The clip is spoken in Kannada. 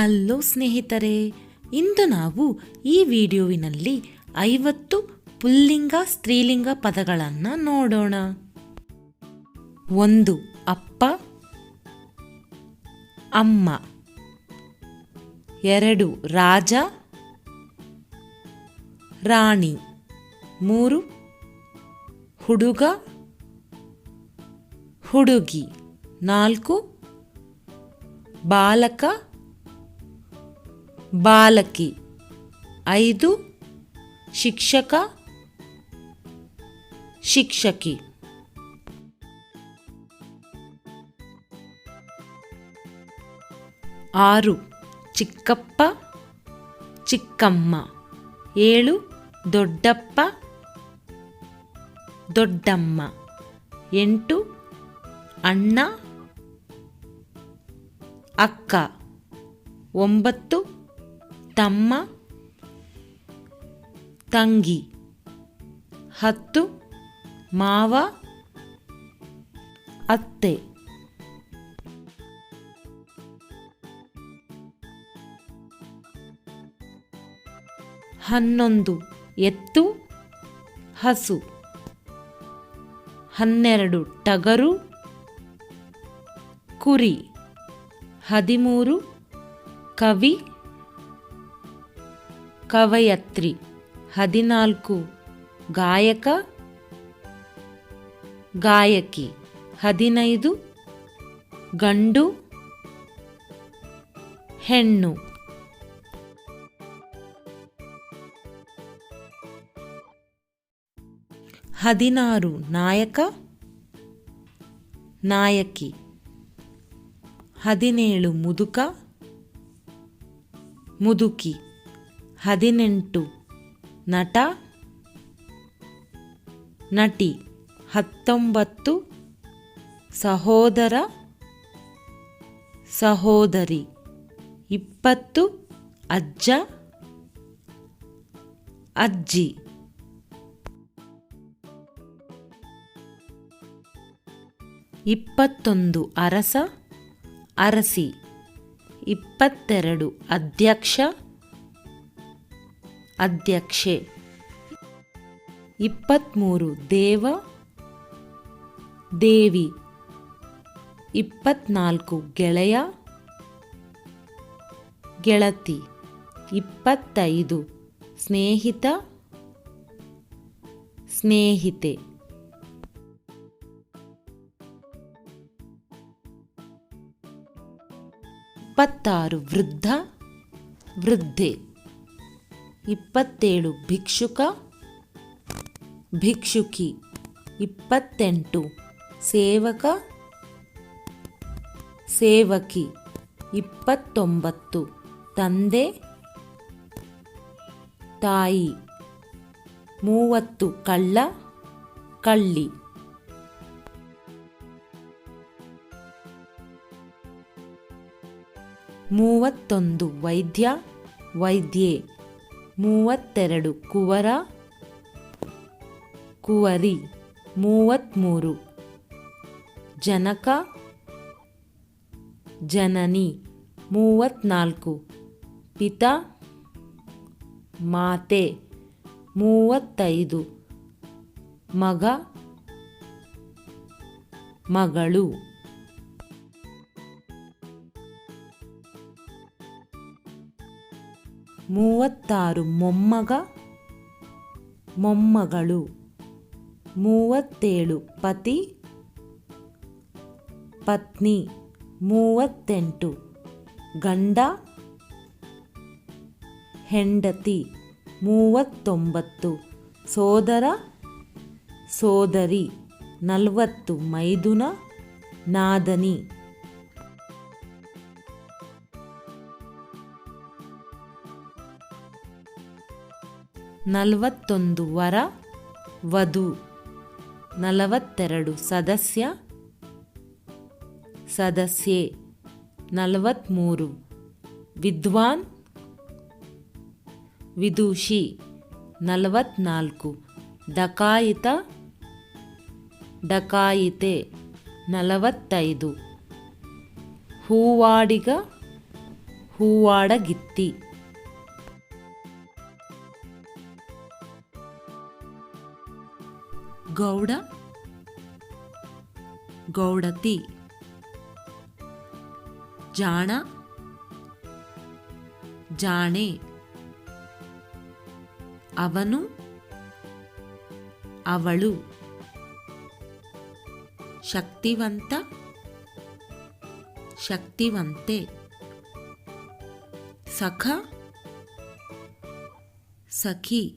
ಹಲೋ ಸ್ನೇಹಿತರೆ, ಇಂದು ನಾವು ಈ ವಿಡಿಯೋವಿನಲ್ಲಿ ಐವತ್ತು ಪುಲ್ಲಿಂಗ ಸ್ತ್ರೀಲಿಂಗ ಪದಗಳನ್ನು ನೋಡೋಣ. ಒಂದು, ಅಪ್ಪ. ಅಮ್ಮ. ಎರಡು, ರಾಜ. ರಾಣಿ. ಮೂರು, ಹುಡುಗ. ಹುಡುಗಿ. ನಾಲ್ಕು, ಬಾಲಕ. ಬಾಲಕಿ ಐದು ಶಿಕ್ಷಕ ಶಿಕ್ಷಕಿ ಆರು ಚಿಕ್ಕಪ್ಪ ಚಿಕ್ಕಮ್ಮ ಏಳು ದೊಡ್ಡಪ್ಪ ದೊಡ್ಡಮ್ಮ ಎಂಟು ಅಣ್ಣ ಅಕ್ಕ ಒಂಬತ್ತು ತಮ್ಮ ತಂಗಿ. ಹತ್ತು ಮಾವ ಅತ್ತೆ. ಹನ್ನೊಂದು ಎತ್ತು ಹಸು. ಹನ್ನೆರಡು ಟಗರು ಕುರಿ. ಹದಿಮೂರು ಕವಿ ಕವಯತ್ರಿ. ಹದಿನಾಲ್ಕು. ಗಾಯಕ. ಗಾಯಕಿ. ಹದಿನೈದು. ಗಂಡು. ಹೆಣ್ಣು. ಹದಿನಾರು. ನಾಯಕ. ನಾಯಕಿ. ಹದಿನೇಳು. ಮುದುಕ. ಮುದುಕಿ. ಹದಿನೆಂಟು. ನಟ ನಟಿ ಹತ್ತೊಂಬತ್ತು. ಸಹೋದರ ಸಹೋದರಿ. ಇಪ್ಪತ್ತು. ಅಜ್ಜ ಅಜ್ಜಿ. ಇಪ್ಪತ್ತೊಂದು. ಅರಸ ಅರಸಿ. ಇಪ್ಪತ್ತೆರಡು. ಅಧ್ಯಕ್ಷ ಅಧ್ಯಕ್ಷೆ. ಇಪ್ಪತ್ತ್ಮೂರು ದೇವ ದೇವಿ. ಇಪ್ಪತ್ನಾಲ್ಕು ಗೆಳೆಯ ಗೆಳತಿ. ಇಪ್ಪತ್ತೈದು ಸ್ನೇಹಿತ ಸ್ನೇಹಿತೆ. ಇಪ್ಪತ್ತಾರು ವೃದ್ಧ ವೃದ್ಧೆ. ಇಪ್ಪತ್ತೇಳು ಭಿಕ್ಷುಕ, ಭಿಕ್ಷುಕಿ ಇಪ್ಪತ್ತೆಂಟು ಸೇವಕ, ಸೇವಕಿ ಇಪ್ಪತ್ತೊಂಬತ್ತು ತಂದೆ, ತಾಯಿ ಮೂವತ್ತು ಕಳ್ಳ, ಕಳ್ಳಿ. ಮೂವತ್ತೊಂದು ವೈದ್ಯ, ವೈದ್ಯೆ. ಮೂವತ್ತೆರಡು ಕುವರ ಕುವರಿ ಮೂವತ್ತ್ಮೂರು. ಜನಕ ಜನನಿ ಮೂವತ್ತ್ನಾಲ್ಕು. ಪಿತ ಮಾತೆ ಮೂವತ್ತೈದು. ಮಗ ಮಗಳು ಮೂವತ್ತಾರು ಮೊಮ್ಮಗ, ಮೊಮ್ಮಗಳು. ಮೂವತ್ತೇಳು ಪತಿ, ಪತ್ನಿ. ಮೂವತ್ತೆಂಟು ಗಂಡ, ಹೆಂಡತಿ. ಮೂವತ್ತೊಂಬತ್ತು ಸೋದರ, ಸೋದರಿ. ನಲವತ್ತು ಮೈದುನ, ನಾದನಿ. ನಲವತ್ತೊಂದು ವರ, ವಧು. ನಲವತ್ತೆರಡು ಸದಸ್ಯ, ಸದಸ್ಯೆ. ನಲವತ್ತ್ಮೂರು ವಿದ್ವಾನ್, ವಿದೂಷಿ. ನಲವತ್ನಾಲ್ಕು ಡಕಾಯಿತ, ಡಕಾಯಿತೆ. ನಲವತ್ತೈದು ಹೂವಾಡಿಗ, ಹೂವಾಡಗಿತ್ತಿ. ಗೌಡ ಗೌಡತಿ ಜಾಣ ಜಾಣೆ ಅವನು ಅವಳು ಶಕ್ತಿವಂತ ಶಕ್ತಿವಂತೆ ಸಖ ಸಖಿ.